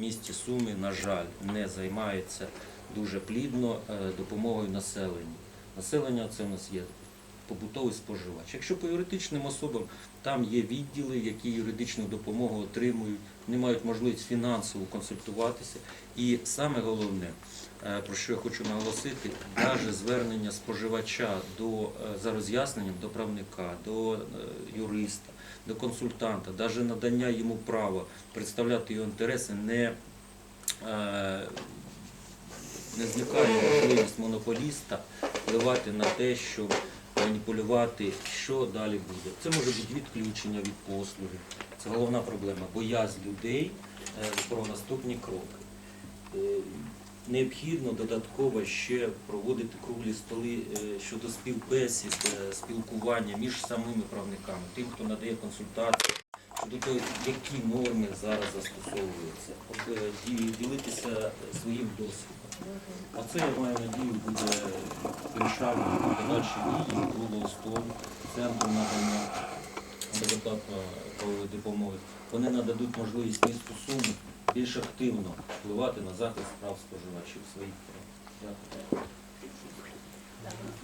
місті Суми, на жаль, не займається дуже плідно е, допомогою населенню. Населення це у нас є побутовий споживач. Якщо по юридичним особам там є відділи, які юридичну допомогу отримують, вони мають можливість фінансово консультуватися. І саме головне, е, про що я хочу наголосити, навіть звернення споживача до, е, за роз'ясненням до правника, до е, юриста, до консультанта, навіть надання йому права представляти його інтереси не, не зникає можливість монополіста впливати на те, щоб маніпулювати, що далі буде. Це може бути відключення від послуги. Це головна проблема. Боязнь людей е, про наступні кроки. Е, Необхідно додатково ще проводити круглі столи е, щодо співбесід, спілкування між самими правниками, тим, хто надає консультації, щодо того, які норми зараз застосовуються, ділитися своїм досвідом. А це, я маю надію, буде вирішальним подальші дії круглого столу, центру надання безоплатної допомоги. Вони нададуть можливість місту Суми більш активно впливати на захист прав споживачів своїх прав. Дякую.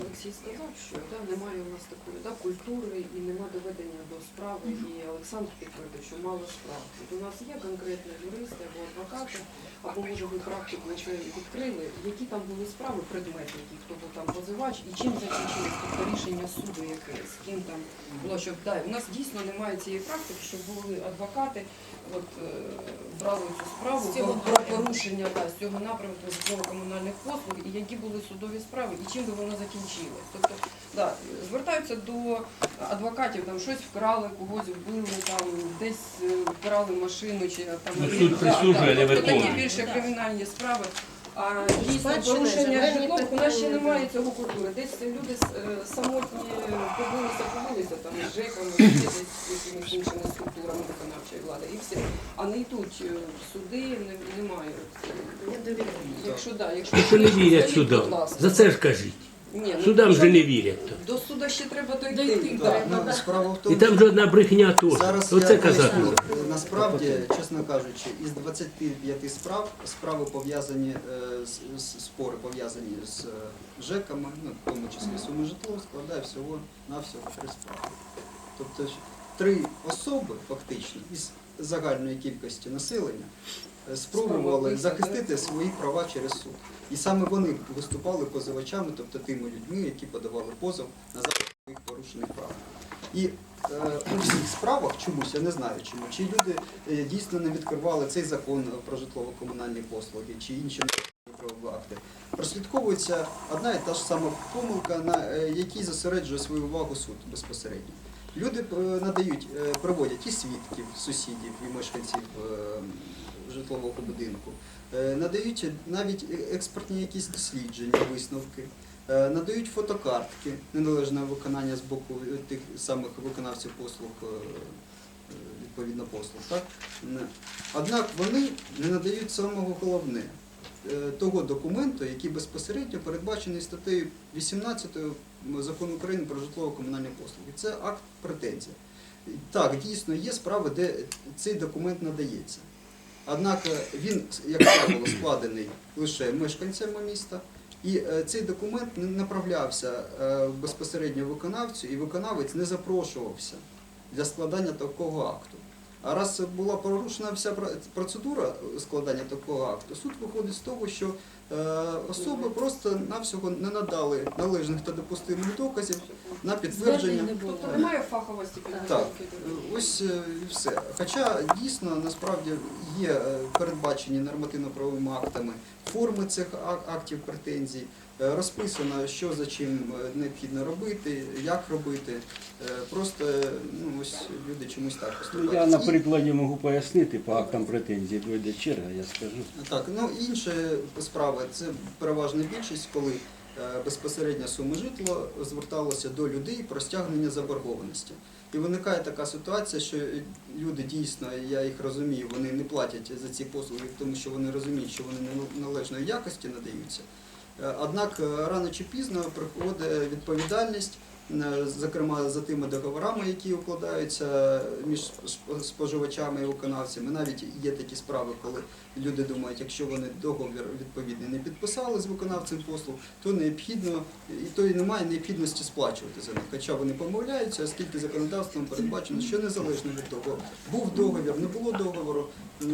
Олексій сказав, що да, немає у нас такої да, культури і нема доведення до справи. І Олександр підтвердив, що мало справ. От у нас є конкретно юристи або адвокати, або може ви практику вже відкрили, які там були справи, предмети, які хто був там позивач, і чим закінчилось тобто рішення суду якесь, з ким там було, щоб да, у нас дійсно немає цієї практики, щоб були адвокати, от е, брали цю справу цього про порушення да, з цього напрямку житлово-комунальних послуг, і які були судові справи, і чим би воно закінчилось. Тобто, да, звертаються до адвокатів, там щось вкрали, когось вбили, там десь е, вкрали машину чи там Ну, да, присуджує, тобто такі виконує. більше кримінальні справи. А дійсно порушення земельні житло, у нас ще немає цього культури. Десь люди е, самотні побилися, побилися там з ЖЕКами, ще десь з якимись іншими структурами виконавчої влади і все. А не йдуть е, в суди, не- немає. Довіряю. Якщо да, якщо Що не вірять скажіть, судам. ласка. За це ж кажіть. Ні, ну, Судам що же не вірять. До суда ще треба дойти. Дойти, да. Ну, справа в тому, І там же одна брехня теж. зараз Оце я казати. поясню. Насправді, чесно кажучи, із 25 справ справи пов'язані е, з, з- спори пов'язані з е, ЖЕКами, ну, в тому числі суми житло, складає всього на всього три справи. Тобто ж три особи фактично із загальної кількості населення е, спробували захистити свої права через суд. І саме вони виступали позивачами, тобто тими людьми, які подавали позов на захист своїх порушених прав. І у всіх справах чомусь, я не знаю чому, чи люди е, дійсно не відкривали цей закон про житлово-комунальні послуги, чи інші правові акти. Прослідковується одна і та ж сама помилка, на е, якій зосереджує свою увагу суд безпосередньо. Люди е, надають, е, приводять і свідків, сусідів, і мешканців е, житлового будинку, е, надають навіть е- експертні якісь дослідження, висновки. Е, Надають фотокартки неналежного виконання з боку тих самих виконавців послуг, е, е, відповідно послуг. Так? Однак вони не надають самого головне того документу, який безпосередньо передбачений статтею 18 закону України про житлово-комунальні послуги. Це акт претензій. Так, дійсно є справи, де цей документ надається. Однак він, як правило, складений лише мешканцями міста, і е, цей документ не направлявся е, безпосередньо виконавцю, і виконавець не запрошувався для складання такого акту. А раз була порушена вся процедура складання такого акту, суд виходить з того, що е, особи просто навсього не надали належних та допустимих доказів на підтвердження. Тобто немає фаховості Так, ось і все. Хоча дійсно насправді є передбачені нормативно-правовими актами форми цих ак- актів претензій, е, розписано, що за чим е, необхідно робити, як робити. Е, Просто ну, ось люди чомусь так Ну, поступають. я на не прикладі можу пояснити по актам претензій, дойде черга, я скажу. Так, ну інша справа це переважна більшість, коли безпосередньо суми житло зверталося до людей про стягнення заборгованості. І виникає така ситуація, що люди дійсно, я їх розумію, вони не платять за ці послуги, тому що вони розуміють, що вони належної якості надаються. Е, Однак е, рано чи пізно приходить відповідальність е, зокрема за тими договорами, які укладаються між споживачами і виконавцями. Навіть є такі справи, коли люди думають, якщо вони договір відповідний не підписали з виконавцем послуг, то необхідно і то і немає необхідності сплачувати за них. Хоча вони помиляються, оскільки законодавством передбачено, що незалежно від того, був договір, не було договору, е,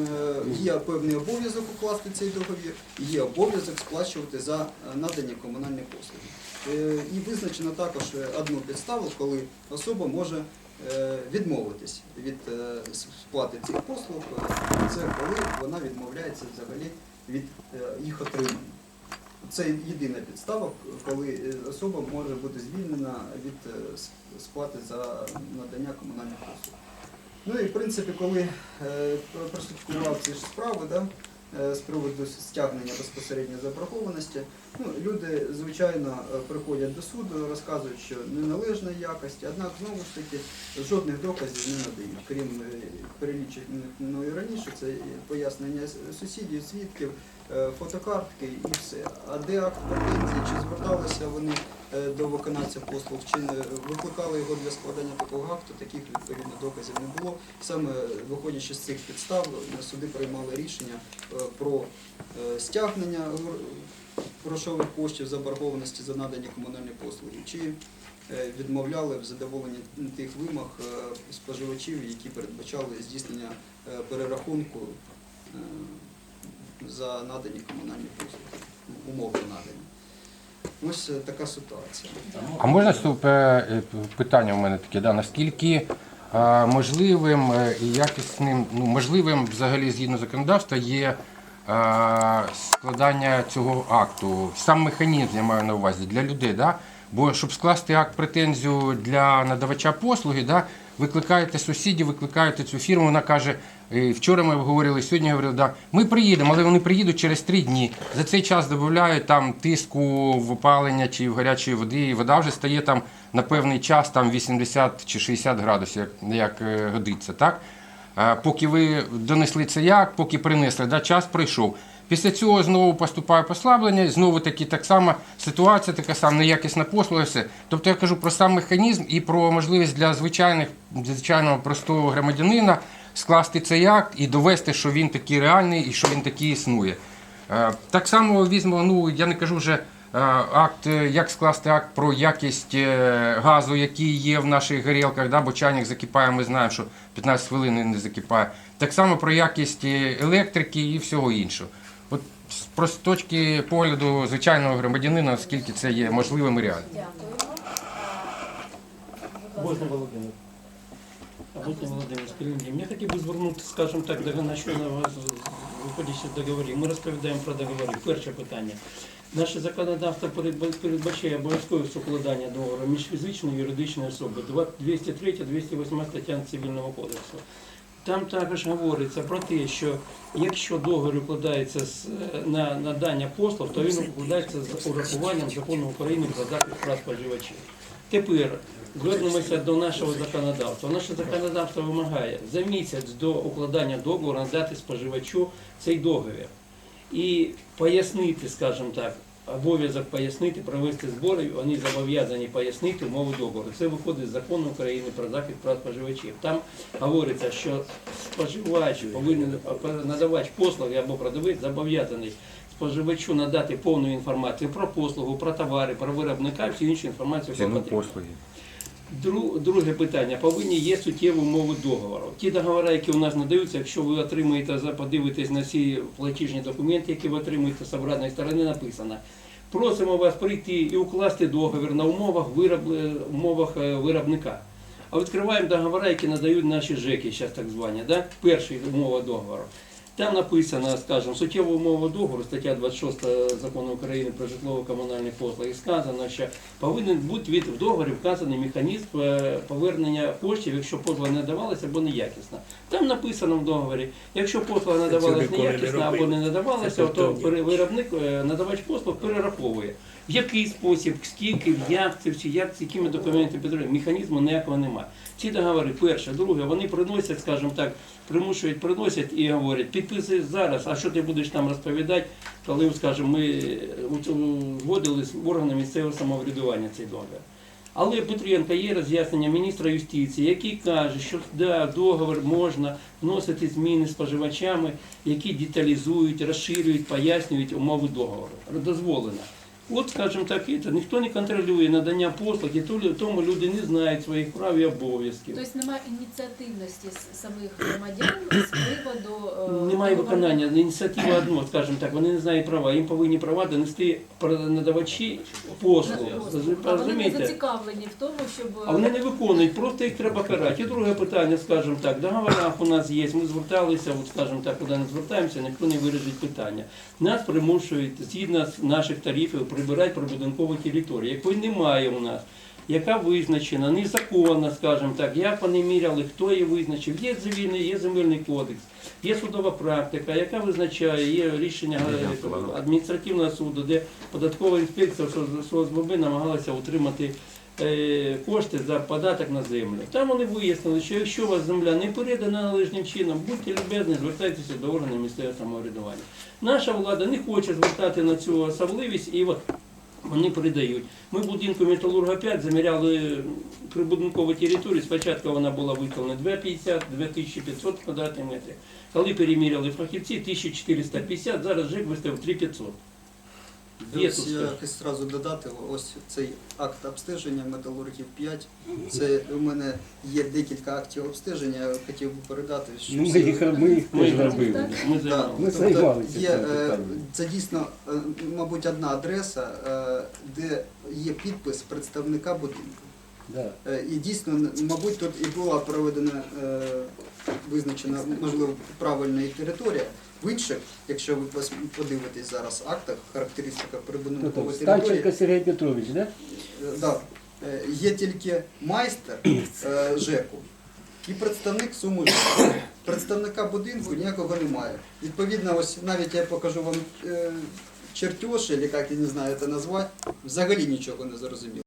є певний обов'язок укласти цей договір, є обов'язок сплачувати за е, надані комунальні послуги. Е, І визначено також одну підставу, коли особа може е, відмовитись від е, сплати цих послуг. Це коли вона відмовляється взагалі від е, їх отримання. Це єдина підстава, коли особа може бути звільнена від сплати за надання комунальних послуг. Ну і в принципі, коли прослідкував ці ж справи, да, з приводу стягнення безпосередньо заборгованості, ну, люди, звичайно, е, приходять до суду, розказують, що неналежна якості, однак знову ж таки жодних доказів не надають, крім перелічених переліченої раніше, це пояснення сусідів, свідків, е, фотокартки і все. А де акт претензії, чи зверталися вони е, до виконавця послуг, чи не викликали його для складання такого акту, таких відповідно доказів не було. Саме виходячи з цих підстав, суди приймали рішення е, про е, стягнення грошових коштів заборгованості за надані комунальні послуги, чи е, відмовляли в задоволенні тих вимог е, споживачів, які передбачали здійснення е, перерахунку е, за надані комунальні послуги, умовно надані. Ось е, така ситуація. А можна е, питання у мене таке, да, наскільки можливим е, і якісним, ну, можливим взагалі згідно законодавства є складання цього акту, сам механізм я маю на увазі для людей, да? Бо щоб скласти акт претензію для надавача послуги, да, викликаєте сусідів, викликаєте цю фірму, вона каже, «Е, вчора ми говорили, сьогодні говорили, да, ми приїдемо, але вони приїдуть через три дні. За цей час додають там тиску в опалення чи в гарячої води, і вода вже стає там на певний час, там 80 чи 60 градусів, як, як е, годиться, так? Поки ви донесли це як, поки принесли, да, час прийшов. Після цього знову поступає послаблення, знову таки так само ситуація, така сама неякісна послуга. Все. Тобто я кажу про сам механізм і про можливість для звичайних, звичайного простого громадянина скласти цей акт і довести, що він такий реальний і що він такий існує. Е, Так само візьмемо, ну я не кажу вже е, акт, е, як скласти акт про якість газу, який є в наших горілках, да, бо чайник закипає, ми знаємо, що 15 хвилин не закипає. Так само про якість електрики і всього іншого. От з точки погляду звичайного громадянина, наскільки це є можливим і реальним. Можна Володимир. Можна Володимир. Мені хотів би звернути, скажімо так, до на що на вас виходячи з договорів. Ми розповідаємо про договори. Перше питання. Наше законодавство передбачає обов'язкове укладання договору між фізичною і юридичною особою. 203-208 стаття Цивільного кодексу. Там також говориться про те, що якщо договір укладається е, на надання послуг, то він укладається з урахуванням закону України про захист прав споживачів. Тепер звернемося до нашого законодавства. Наше законодавство вимагає за місяць до укладання договору надати споживачу цей договір і пояснити, скажімо так, обов'язок пояснити, провести збори, вони зобов'язані пояснити умови договору. Це виходить з закону України про захист прав споживачів. Там говориться, що споживач повинен надавач послуги або продавець зобов'язаний споживачу надати повну інформацію про послугу, про товари, про виробника, всю іншу інформацію про Ціну послуги. Дру- Друге питання. Повинні є суттєві умови договору. Ті договори, які у нас надаються, якщо ви отримаєте, подивитесь на ці платіжні документи, які ви отримуєте з обратної сторони, написано. Просимо вас прийти і укласти договір на умовах, вироб... умовах е, виробника. А відкриваємо договори, які надають наші ЖЕКи, зараз так звані, да? перші умова договору. Там написано, скажімо, суттєва умова договору, стаття 26 закону України про житлово-комунальні послуги, сказано, що повинен бути від в договорі вказаний механізм е, повернення коштів, якщо послуга не давалася або неякісна. Там написано в договорі, якщо послуга надавалася неякісна або не надавалася, то виробник, е, надавач послуг перераховує. Який спосіб, скільки, як це всі, як це, якими документами підтримує, механізму ніякого немає. Ці договори, перше, друге, вони приносять, скажімо так, примушують, приносять і говорять, підписуй зараз, а що ти будеш там розповідати, коли, скажімо, ми е, узгодили з органами місцевого самоврядування цей договір. Але Петренка є роз'яснення міністра юстиції, який каже, що да, договор можна вносити зміни споживачами, які деталізують, розширюють, пояснюють умови договору. Дозволено. От, скажімо так, і ніхто не контролює надання послуг, і то- тому люди не знають своїх прав і обов'язків. Тобто немає ініціативності самих громадян з Немає виконання, ініціатива одно, скажімо так, вони не знають права, їм повинні права донести надавачі послуг. А вони не Розумієте? зацікавлені в тому, щоб А вони не виконують, просто їх треба карати. І друге питання, скажімо так, в договорах у нас є, ми зверталися, от, скажімо так, куди не звертаємося, ніхто не вирішить питання. Нас примушують, згідно з наших тарифів, прибирати прибудинкові території, якої немає у нас. Яка визначена незаконно, скажімо так, як вони міряли, хто її визначив. Є цивільний, є земельний кодекс, є судова практика, яка визначає, є рішення е, адміністративного суду, де податкова інспекція СОСББ намагалася отримати е, кошти за податок на землю. Там вони вияснили, що якщо у вас земля не передана належним чином, будьте любезні, звертайтеся до органів місцевого самоврядування. Наша влада не хоче звертати на цю особливість і вони передають. Ми будинку Металурга 5 заміряли прибудинкову територію. Спочатку вона була виконана 250-2500 квадратних метрів. Коли переміряли фахівці, 1450, зараз ЖЕК виставив 3500. Є я якось одразу додати, ось цей акт обстеження металургів 5. Це у мене є декілька актів обстеження, я хотів би передати. що Ну, ми всі- їх, ми їх теж робили. Ми Да, займалися. Ми тобто займалися є, цим е, питанням. це дійсно, е, мабуть, одна адреса, е, де є підпис представника будинку. Да. Е, І дійсно, н- мабуть, тут і була проведена е, визначена, можливо, правильна і територія. В інших, якщо ви подивитесь зараз актах, характеристиках Хто прибудинкової там? території, Станченко Сергій Петрович, да? Е, Да. Е, Є тільки майстер е, ЖЕКу і представник суми ЖЕКу. Представника будинку ніякого немає. Відповідно, ось навіть я покажу вам чертеж, або як я не знаю це назвати, взагалі нічого не зрозуміло.